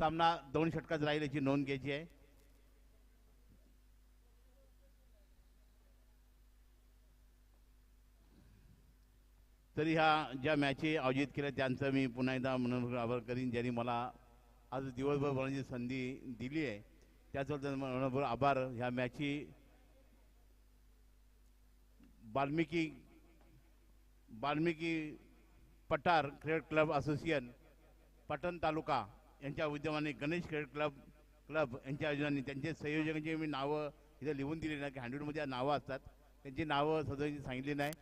सामना दोन षटकात राहील याची नोंद घ्यायची आहे. तरी ह्या ज्या मॅची आयोजित केल्या त्यांचं मी पुन्हा एकदा मनोर आभार करीन. ज्यांनी मला आज दिवसभर बोलण्याची संधी दिली आहे त्याचबरोबर मनोभर आभार. ह्या मॅची Valmiki Valmiki Pathar cricket club association Patan taluka यांच्या उद्यमाने गणेश क्रिकेट क्लब क्लब यांच्या आयोजनाने त्यांचे संयोजकांची मी नावं इथं लिहून दिली नाही की हँडवूडमध्ये नावं असतात त्यांची नावं सदस्य सांगितली नाही.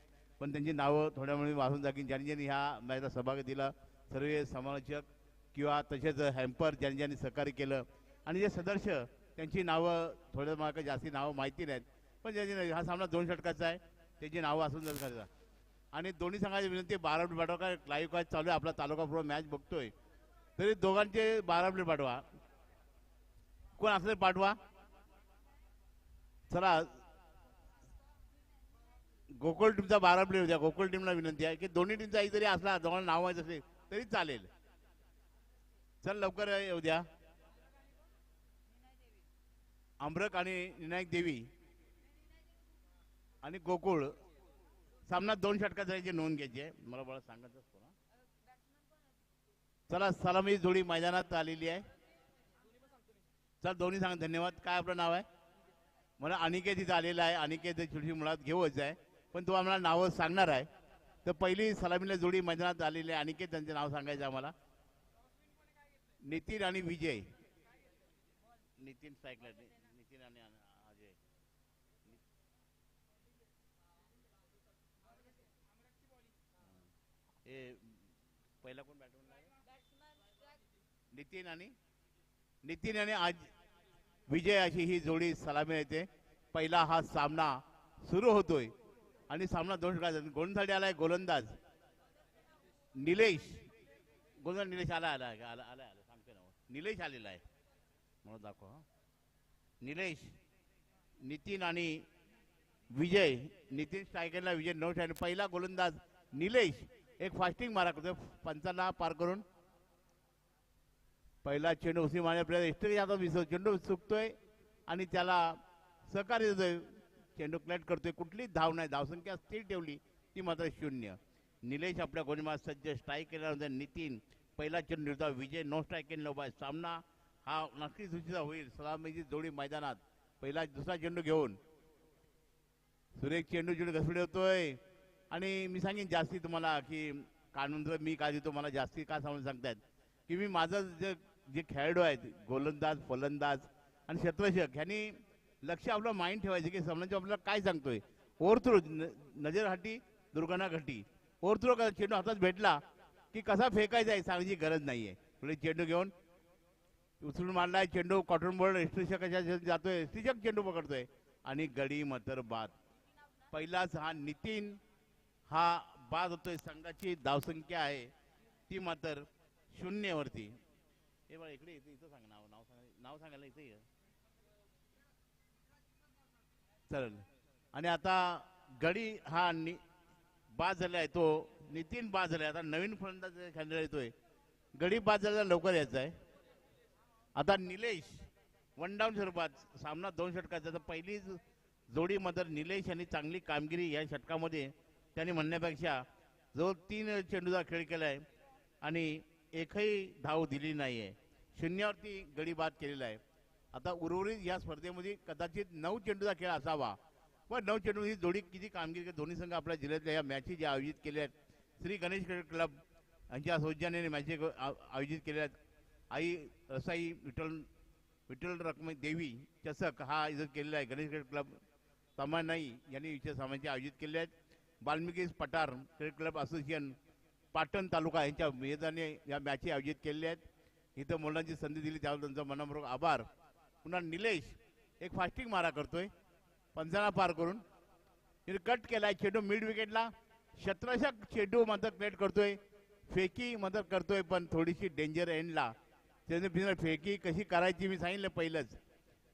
पण त्यांची नावं थोड्या वेळी वाचून टाकीन. ज्यांनी ज्यांनी ह्या मॅचला सहभाग दिला सर्व समालोचक किंवा तसेच हॅम्पर ज्यांनी ज्यांनी सहकार्य केलं आणि जे सदस्य त्यांची नावं थोड्या मला जास्ती नावं माहिती नाहीत पण ज्यांची हा सामना दोन षटकाचा आहे त्याची नावं असून जात आणि दोन्ही संघाची विनंती आहे, बारा मिनिट काय लाईव्ह काय चालू आहे आपला तालुका पूर्ण मॅच बघतोय. तरी दोघांचे बारा प्लेट पाठवा. कोण असले पाठवा. चला. गोकुळ टीमचा बारा प्लेट होत्या गोकुळ टीमला विनंती आहे की दोन्ही टीमचा जरी असला दोघांना नाव माहीत असेल तरी चालेल. चल लवकर येऊ द्या अमरक आणि विनायक देवी आणि गोकुळ. सामना दोन षटकात जायची नोंद घ्यायची. आहे मला बरं सांगायचं चला सलामी जोडी मैदानात आलेली आहे. चल दोन्ही सांग धन्यवाद. काय आपलं नाव आहे? मला अनिकेत इथं आलेला आहे. अनिकेत छोटी मुळात घेऊच आहे. पण तो आम्हाला नावं सांगणार आहे. तर पहिली सलामीला जोडी मैदानात आलेली आहे. अनिकेत त्यांचे नाव सांगायचं आम्हाला. नितीन आणि विजय. नितीन सायकल नितीन आणि अजय. हे. पहिला कोण नितीन आणि नितीन आणि आज विजय अशी ही जोडी सलामी येते. पहिला हा सामना सुरू होतोय. आणि सामना दोन षटकाचा आलाय गोलंदाज. निलेश. गोलंदाज निलेश आला आला आला आला आला सांगते ना निलेश आलेला आहे. म्हणून दाखव निलेश नितीन आणि विजय. नितीन स्ट्रायकरला विजय नऊ आणि पहिला गोलंदाज निलेश. एक फास्टिंग मारा करतोय. पंचांना पार करून पहिला चेंडू उसी मारण्या आपल्याला इष्ट जातो विसर चेंडू चुकतोय आणि त्याला सहकार्य देतोय. चेंडू क्लॅट करतोय. कुठलीच धाव नाही. धावसंख्या स्थिर ठेवली ती मात्र शून्य. निलेश आपल्या गोलमात सज्ज स्ट्राईक केल्यानंतर नितीन पहिला चेंडू होता विजय नो स्ट्राईक केला उभा सामना हा नक्कीच सुचिता होईल. सलामीची जोडी मैदानात. पहिला दुसरा चेंडू घेऊन सुरेख चेंडू चेंडू घसडे होतोय. आणि मी सांगेन जास्ती तुम्हाला की कानून जर मी काय देतो मला जास्ती का सांगून सांगतायत? की मी माझं जे जे खेळाडू आहेत गोलंदाज फलंदाज आणि क्षेत्ररक्षक ह्यांनी लक्ष आपलं माइंड ठेवायचं की समजा आपल्याला काय सांगतोय? ओव्हरथ्रो नजर हाटी दुर्घटना घटी. ओव्हरथ्रो चेंडू हातात भेटला की कसा फेकायचा आहे सांगायची गरज नाहीये. पुढे चेंडू घेऊन उचलून मारलाय चेंडू कॉटन बोर्ड एस्ट्रिशकाच्या जातोय? एस्ट्रिशक चेंडू पकडतोय. आणि गडी मतर बाद. पहिलाच हा नितीन हा बाद होतोय संघाची धावसंख्या आहे. ती मात्र शून्यवरती. हे बघा इकडे इथे इथं सांग नाव नाव सांगा नाव सांगायला इथे ये. चालेल. आणि आता गडी हा नि बाद झाला आहे तो. नितीन बाद झालाय आता नवीन फलंदाज खेळायला येतोय. गडी बाद झाला लवकर यायचा आहे. आता निलेश वन डाऊन स्वरूपात सामना दोन षटकाचा तर पहिली जोडी मदर निलेश यांनी चांगली कामगिरी या षटकामध्ये त्यांनी म्हणण्यापेक्षा जो तीन चेंडूचा खेळ केलाय. आणि एकही धाव दिली नाही आहे शून्यावरती गडी बाद केलेला आहे. आता उर्वरित या स्पर्धेमध्ये कदाचित नऊ चेंडूचा खेळ असावा. व नऊ चेंडू ही जोडी किती कामगिरी दोन्ही संघ आपल्या जिल्ह्यातल्या या मॅची ज्या आयोजित केल्या आहेत. श्री गणेश क्रिकेट क्लब यांच्या सौजन्याने मॅची आयोजित केल्या आहेत. आई रसाई विठ्ठल विठ्ठल रकमे देवी चषक हा आयोजित केलेला आहे. गणेश क्रिकेट क्लब तमानाई यांनी विषय सामान्य आयोजित केले आहेत. Valmiki Pathar cricket club association Patan taluka यांच्या मेदाने या मॅची आयोजित केलेल्या आहेत. इथं मुलांची संधी दिली त्यावर त्यांचा मनपूर्वक आभार. पुन्हा निलेश एक फास्टिंग मारा करतोय. पंचाना पार करून. कट केलाय चेंडू मिड विकेटला शत्रशक चेंडू मदत क्लेट करतोय. फेकी मदत करतोय पण थोडीशी डेंजर एंडला त्याने फेकी कशी करायची मी सांगितलं पहिलंच.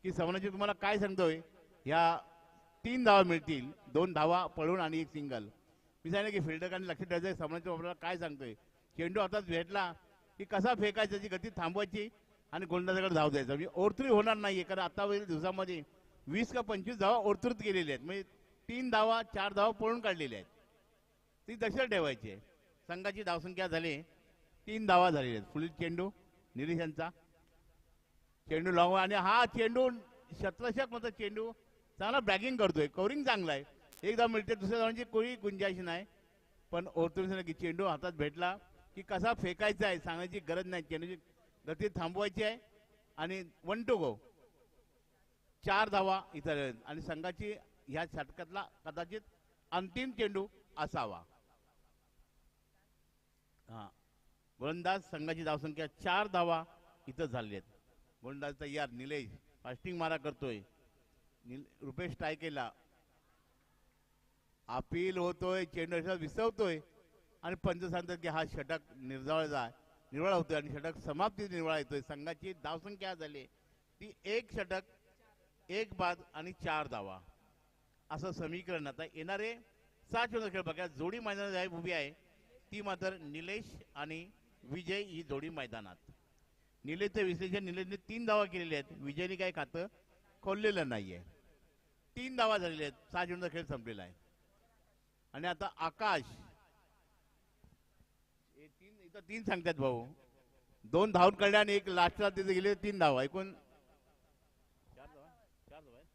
की समोरची तुम्हाला काय सांगतोय? ह्या तीन धावा मिळतील. दोन धावा पळून आणि एक सिंगल मी सांगितलं की फिल्डरकडे लक्ष ठेवायचं समोरच्या आपल्याला काय सांगतोय? चेंडू हातात भेटला की कसा फेकायचा त्याची गती थांबवायची आणि गोलंदाजाकडे धाव द्यायचा. म्हणजे ओरतुरी होणार नाहीये कारण आतावरील दिवसामध्ये वीस का पंचवीस धावा ओरतुरीत गेलेल्या आहेत. म्हणजे तीन धावा चार धावा पळून काढलेल्या आहेत. ती दशा ठेवायची आहे. संघाची धावसंख्या झाली तीन धावा झालेल्या आहेत. पुढील चेंडू निलेश यांचा. चेंडू लावून आणि हा चेंडू शतरशक मात्र चेंडू चांगला बॅगिंग करतोय. कवरिंग चांगला आहे. एकदा मिळते दुसऱ्या धावांची म्हणजे कोणी गुंजाईश नाही. पण ओरतून की चेंडू हातात भेटला की कसा फेकायचा आहे सांगायची गरज नाही. चेंडूची गती थांबवायची आहे आणि वन टू गो चार धावा इतर आणि संघाची ह्या षटकातला कदाचित अंतिम चेंडू असावा. हा. गोलंदाज संघाची धावसंख्या चार धावा इथं झाली आहेत. गोलंदाज तयार निलेश फास्टिंग मारा करतोय. निल रुपेश टायकेला अपील होतोय चेंडू विसवतोय. आणि पंच सांगतात की हा षटक निर्जाळचा निर्वाळा होतोय आणि षटक समाप्ती निर्वाळा येतोय. संघाची धावसंख्या झाली. ती एक षटक एक बाद आणि चार धावा. असं समीकरण आता येणारे सात चेंडू खेळ बघा. जोडी मैदानात आहे उभी आहे. ती मात्र निलेश आणि विजय ही जोडी मैदानात. निलेशचं विश्लेषण निलेशने तीन धावा केलेल्या आहेत. विजयने काय खातं? खोललेलं नाहीये. तीन धावा झालेल्या आहेत. सहा चेंडूचा खेळ संपलेला आहे. आणि आता आकाश. हे तीन इथं तीन सांगतात भाऊ. दोन धावून काढल्या आणि एक लास्टला तिथे गेले तीन धावा. एकूण चार धावा चार धावा आहेत.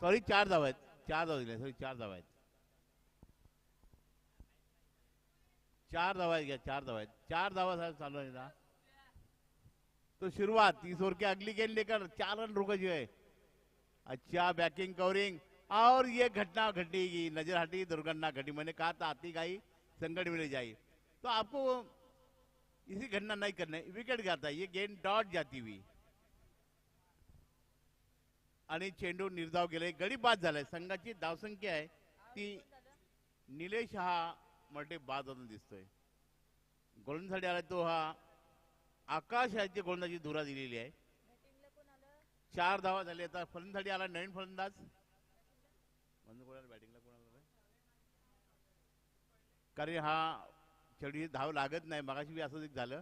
सॉरी चार धावा आहेत. चार धावा दिल्या सॉरी चार धावा आहेत. चार धावा आहेत घ्या चार धावा आहेत. चार धावा साहेब चालू आहे ना. तो शुरुआत तीस ओवर के अगली गेंद लेकर चार रन रुका जो है अच्छा बैकिंग कवरिंग और ये घटना घटेगी नजर हटी दुर्घटना घटी। मैंने कहा था आती गाई संकट मिल जाई। तो आपको इसी घटना नहीं करना विकेट जाता ये गेंद डॉट जाती हुई। आणि चेंडू निर्धाव गेले गडी बाद झालाय संघाची धावसंख्या आहे ती निलेश हा मल्टी बाद होऊन दिसतोय। गोलंदाजी आला तो हा आकाश याची गोलंदाजी धुरा दिलेली आहे। चार धावा झाली आता। फलंदाजी आला नवीन फलंदाज म्हणजे कोणाला बॅटिंगला कोणाला रे? कारण हा चेंडू धाव लागत नाही. मगाशी बी असंच एक झालं.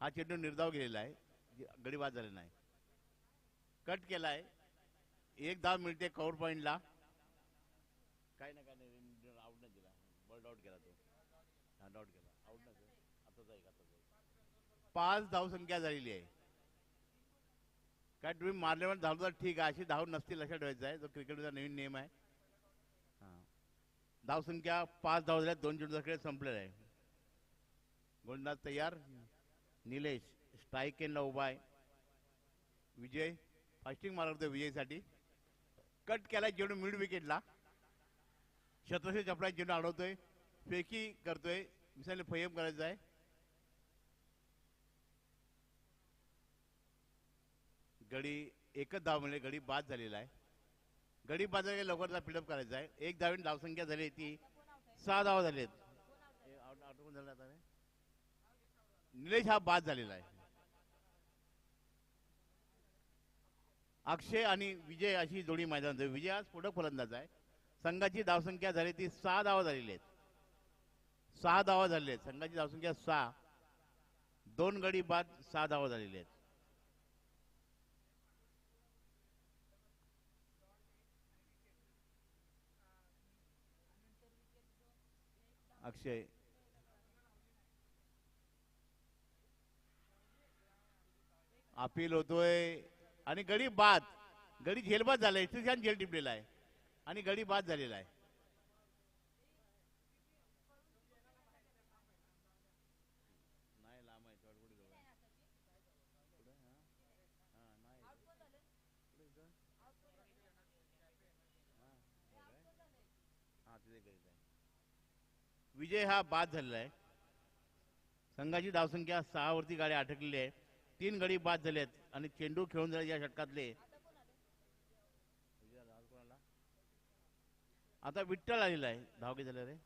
हा चेंडू निर्धाव गेलेला आहे. जे गडी बाद झाले नाही. कट केलाय. एक धाव मिळते कव्हर पॉइंटला. काय ना काय नाही. आउट नाही दिला. आउट केला तो. हा आउट केला आउट नाही केला. आता जाईल आता जाईल पाच धाव संख्या झालेली आहे. काय तुम्ही मारल्यावर धाव तर ठीक आहे. अशी धाव नसती लक्षात ठेवायचं आहे. जो क्रिकेटचा नवीन नियम आहे. धावसंख्या पाच धाव झाल्या दोन चेंडूचा खेळ संपलेला आहे. गोलंदाज तयार निलेश स्ट्राईक एनला उभा आहे विजय फास्टिंग मारतोय विजयसाठी. कट केला चेंडू मिड विकेटला शतरशे चपडा चेंडू अडवतोय. फेकी करतोय. मिसाले फयम करायचा आहे. गडी एकच धाव म्हणजे गडी बाद झालेला आहे. गडी बाद लवकर लवकरचा करायचा आहे. एक धावीन धावसंख्या झाली ती सहा धावा झाली आहेत निलेश हा बाद झालेला आहे. अक्षय आणि विजय अशी जोडी मैदान विजय आज पुढं फलंदाज आहे. संघाची धावसंख्या झाली ती सहा धावा झालेली आहेत. सहा धावा झालेल्या आहेत. संघाची धावसंख्या सहा. दोन गडी बाद सहा धावा झालेली आहेत. अक्षय. अपील होतोय. आणि गडी बाद. गडी झेलबाद झालाय. छान झेल टिपलेला आहे. आणि गडी बाद झालेला आहे नाही लांब आहे थोडं पुढे जाऊ. पुढे, हा? हा, नाही. पुढे जा. हा, हो काय? हा, तिथे गरीब आहे. विजय हा बाद झालेला आहे. संघाची धावसंख्या सहा वरती गाडी अटकलेली आहे. तीन गडी बाद झाले आहेत आणि चेंडू खेळून झाले या षटकातले. आता विठ्ठल आलेला आहे. धावके झाले रे.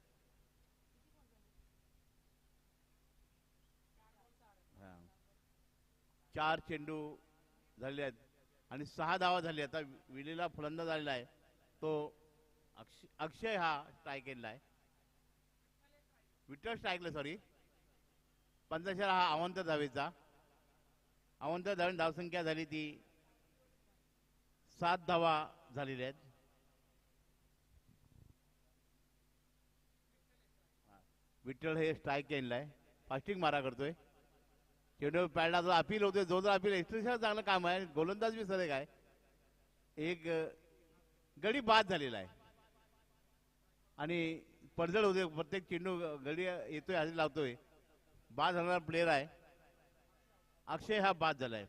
चार चेंडू झाले आहेत आणि सहा धावा झाली आता विलेला फलंदाज आलेला आहे. तो अक्षय अक्षय हा ट्राय केलेला आहे. विठ्ठल स्ट्राईकला सॉरी पंचाशर हा अवंत धावेचा अवंत धावे धावसंख्या झाली ती. सात धावा झालेल्या आहेत. विठ्ठल हे स्ट्राईक केलेला आहे. फास्टिंग मारा करतोय. चेंडू पॅडला जो अपील होतोय. जो जो अपील एक्स्ट्रा चांगलं काम आहे. गोलंदाज बी सर काय एक गडी बाद झालेला आहे. आणि पडझड होते प्रत्येक चेंडू गडी येतोय हाती लावतोय. बाद झालेला प्लेअर आहे. अक्षय हा बाद झालाय.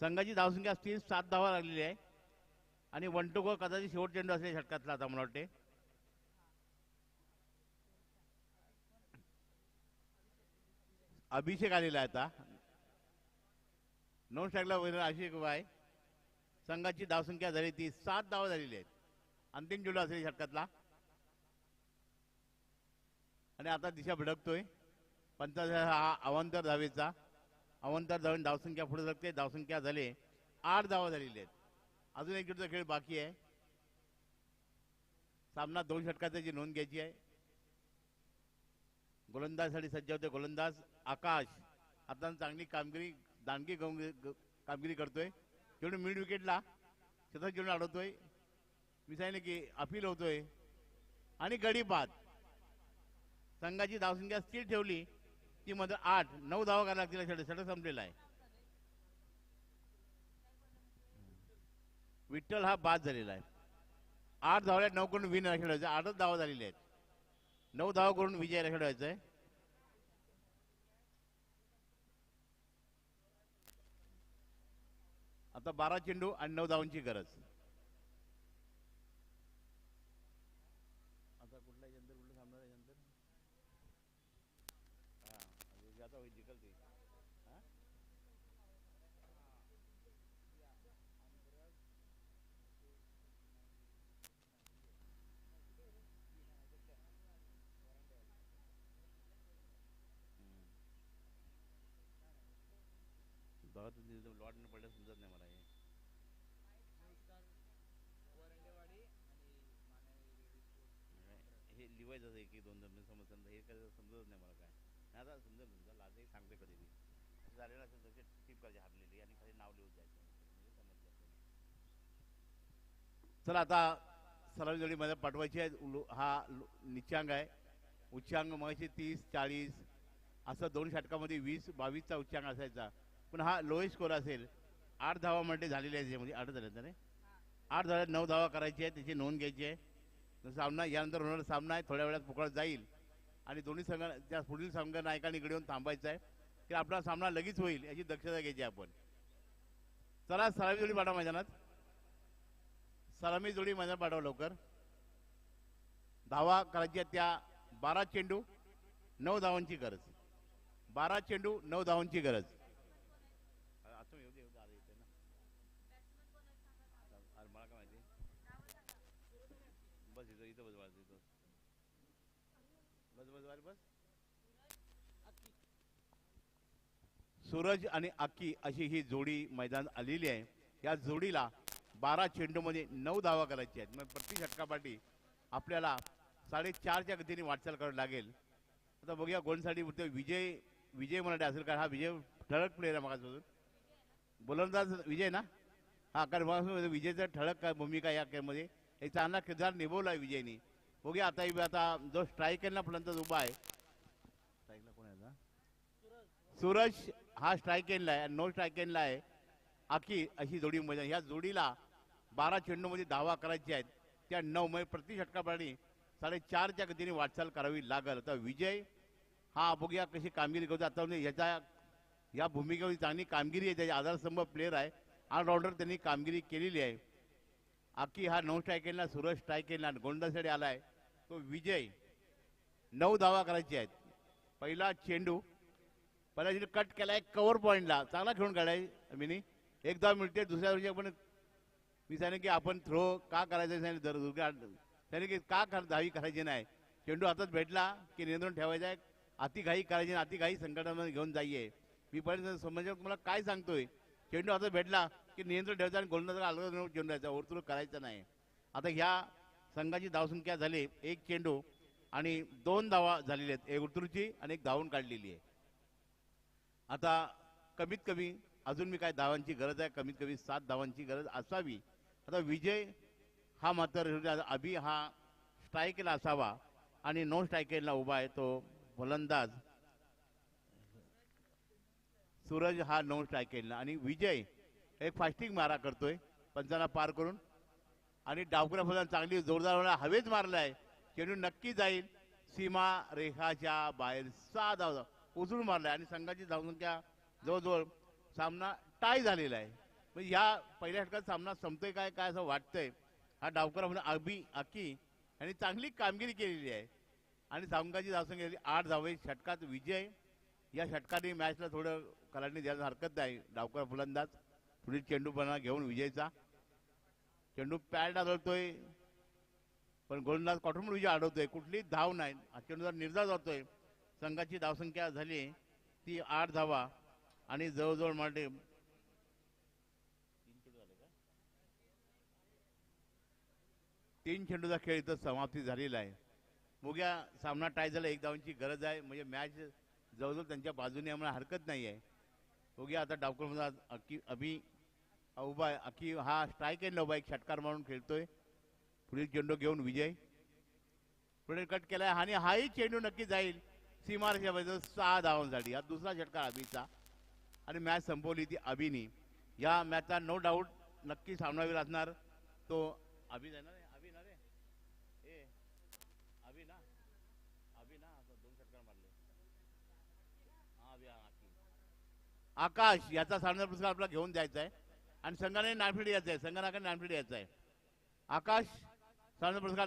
संघाची धावसंख्या तीन सात धावा लागलेली आहे. आणि वन टू गो कदाचित शेवट चेंडू असेल षटकातला आता मला वाटते अभिषेक आलेला आहे आता. नऊ स्ट्राईकला वगैरे अभिषेक उभा आहे. संघाची धावसंख्या झाली ती सात धावा झालेली आहेत. अंतिम चेंडू असेल षटकातला. आणि आता दिशा भडकतोय. पंचाचा हा अवांतर धावेचा अवांतर धावून धावसंख्या पुढे सरकते. धावसंख्या झाले. आठ धावा झालेली आहेत. अजून एक खेळ बाकी आहे. सामना दोन षटकाची नोंद घ्यायची आहे. गोलंदाजसाठी सज्ज होते गोलंदाज आकाश. आता चांगली कामगिरी दांडगी कामगिरी करतोय. जेवढे मिड विकेटला शतक घेऊन अडवतोय मी सांगितलं की अपील होतोय. आणि गडी बाद. संघाची धावसंख्या स्थिर ठेवली ती मध्ये आठ नऊ धावा करायला लागतील षटक षटक संपलेला आहे. विठ्ठल हा बाद झालेला आहे. आठ धावल्या नऊ करून विन खेळवायचं आठच धावा झालेले आहेत. नऊ धावा करून विजय खेळवायचं आहे आता बारा चेंडू आणि नऊ धावांची गरज आता कुठला यंत्र कुठलं थांबणार आहे यंत्र हा म्हणजे आता होईल जिंकल ते हा? गावात लॉट न पडलं समजत नाही मला हे. हे लिवायचं असं एक दोन दोन समजतं हे काय समजत नाही मला काय. नाही आता समजेल तुमचं लाजही सांगते कधी मी. असं झालेलं असेल तर टीप करायची हारलेली आणि खाली नाव लिहून जायचं. म्हणजे चला आता सलामी जोडी मध्ये पाठवायची आहे. हा लो- निच्चांग आहे. उच्चांग मगाशी तीस चाळीस असं दोन षटकामध्ये वीस बावीसचा उच्चांग असायचा. पण हा लोई स्कोर असेल आठ धावा म्हणजे झालेले आहे त्याच्यामध्ये आठ झाले तर आठ झाले नऊ धावा करायची आहे त्याची नोंद घ्यायची आहे. सामना यानंतर होणारा सामना आहे थोड्या वेळात पुकळत जाईल. आणि दोन्ही संघ त्या पुढील संघ नायकांनी इकडे येऊन थांबायचा आहे की आपला सामना लगेच होईल याची दक्षता घ्यायची आपण. चला सलामी जोडी पाठवा मैदानात. सलामी जोडी मैदान पाठवा लवकर. धावा करायची आहे त्या बारा चेंडू नऊ धावांची गरज. बारा चेंडू नऊ धावांची गरज असं येऊ दे येऊ दे आता येते ना अरे मला काय माहिती बस इथं इथं बस वाजत इथं बस बस वारे बस सूरज आणि अक्की अशी ही जोडी मैदान आलेली आहे. या जोडीला बारा चेंडूमध्ये नऊ धावा करायची आहेत. मग प्रति षटकापाठी आपल्याला साडेचारच्या गतीने वाटचाल करावी लागेल. आता बघूया बोलतोय विजय विजय मराठे असेल कारण हा विजय ठळक प्लेअर आहे मागासपासून. गोलंदाज विजय ना? हा कारण विजयचा ठळक काय भूमिका या खेळमध्ये. एक चांगला किरदार निभवला आहे विजयनी. बघूया आता आता जो स्ट्रायकरला पर्यंत उभा आहे. स्ट्राईकला कोण आहे? सूरज. हा स्ट्राईक एनला आहे नो स्ट्राईक एनला आहे. आकी अशी जोडी मैदान ह्या जोडीला बारा चेंडूमध्ये म्हणजे धावा करायची आहेत. त्या नऊ म्हणजे प्रति षटकाप्रमाणे साडेचारच्या गतीने वाटचाल करावी लागल. तर विजय हा अभोग्या कशी कामगिरी करतो आता म्हणजे याच्या या भूमिकेमध्ये चांगली कामगिरी आहे. त्याच्या आधारस्तंभ प्लेअर आहे. ऑलराऊंडर त्यांनी कामगिरी केलेली आहे. आखी हा नऊ स्ट्राईक केला सूरज स्ट्राईक केला गोंडासाठी आला आहे तो विजय नऊ धावा करायची आहेत. पहिला चेंडू पहिला तिने कट केलाय कव्हर पॉईंटला चांगला खेळून काढाय मिनी. एक धाव मिळते दुसऱ्या दिवशी आपण मी सांगितलं की आपण थ्रो का करायचं सांगितलं दर दुर्गा त्याने की का कर धावी करायची नाही. चेंडू हातात भेटला की नियंत्रण ठेवायचं आहे. अति घाई करायची नाही अति घाई संकटामध्ये घेऊन जाईये. मी पण समज मला काय सांगतोय? चेंडू हातात भेटला की नियंत्रण ठेवायचं आणि गोलंदाजा अलग चेंडू द्यायचा ओरतुर करायचा नाही. आता ह्या संघाची धावसंख्या झाली एक चेंडू आणि दोन धावा झालेल्या आहेत. एक उतरूची आणि एक धावून काढलेली आहे. आता कमीत कमी अजून मी काय धावांची गरज आहे कमीत कमी सात धावांची गरज असावी. आता विजय हा मात्र अभि हा स्ट्राईकला असावा आणि नो स्ट्राईकला उभा आहे तो फलंदाज. सूरज हा नो स्ट्राईकला आणि विजय एक फास्टिंग मारा करतोय पंचांना पार करून. आणि डावकऱ्या फलंदाज चांगली जोरदार वेळा हवेच मारलाय. चेंडू नक्की जाईल. सीमा रेखाच्या बाहेर सहा धाव उचलून मारलाय आणि संघाची धावसंख्या जवळजवळ सामना टाय झालेला आहे. मग ह्या पहिल्या षटकात सामना संपतोय काय काय असं वाटतंय? हा डावकरा म्हणून अभि अकी यांनी चांगली कामगिरी केलेली आहे. आणि संघाची धावसंख्या झाली आठ धावे षटकात विजय. या षटकाने मॅचला थोडं कलाटणी द्यायला हरकत नाही. डावकर फलंदाज पुढील चेंडूपणा घेऊन विजयचा. चेंडू पॅड आढळतोय पण गोलंदाज कॉटून विजय अडवतोय कुठली धाव नाही. हा चेंडूचा निर्धार जातोय. संघाची धावसंख्या झाली ती आठ धावा आणि जवळजवळ माटे तीन चेंडूचा खेळ इथं समाप्ती झालेला आहे. मुग्या सामना टाय झाला एक धावांची गरज आहे. म्हणजे मॅच जवळजवळ त्यांच्या बाजूने आम्हाला हरकत नाही आहे. मुग्या आता डावकर अकी अभि उभा आहे अकी हा स्ट्राईक आहे उभा एक षटकार मारून खेळतोय. पुढील चेंडू घेऊन विजय. पुढे कट केलाय आणि हाही चेंडू नक्की जाईल. सीमारेषा बाजूला सहा धावांसाठी. हा दुसरा षटकार अभिचा. आणि मॅच संपवली ती अभिनी. या मॅचचा नो डाऊट नक्की सामनावीर असणार. तो अभि आहे अभि ना रे. ए अभि ना अभि ना दोन षटकार मारले. हा आकाश याचा सामना पुरस्कार आपला घेऊन द्यायचा आहे. आणि संघाने नानफिड यायचा आहे. संघाने नानफिड यायचा आहे. आकाश सामना पुरस्कार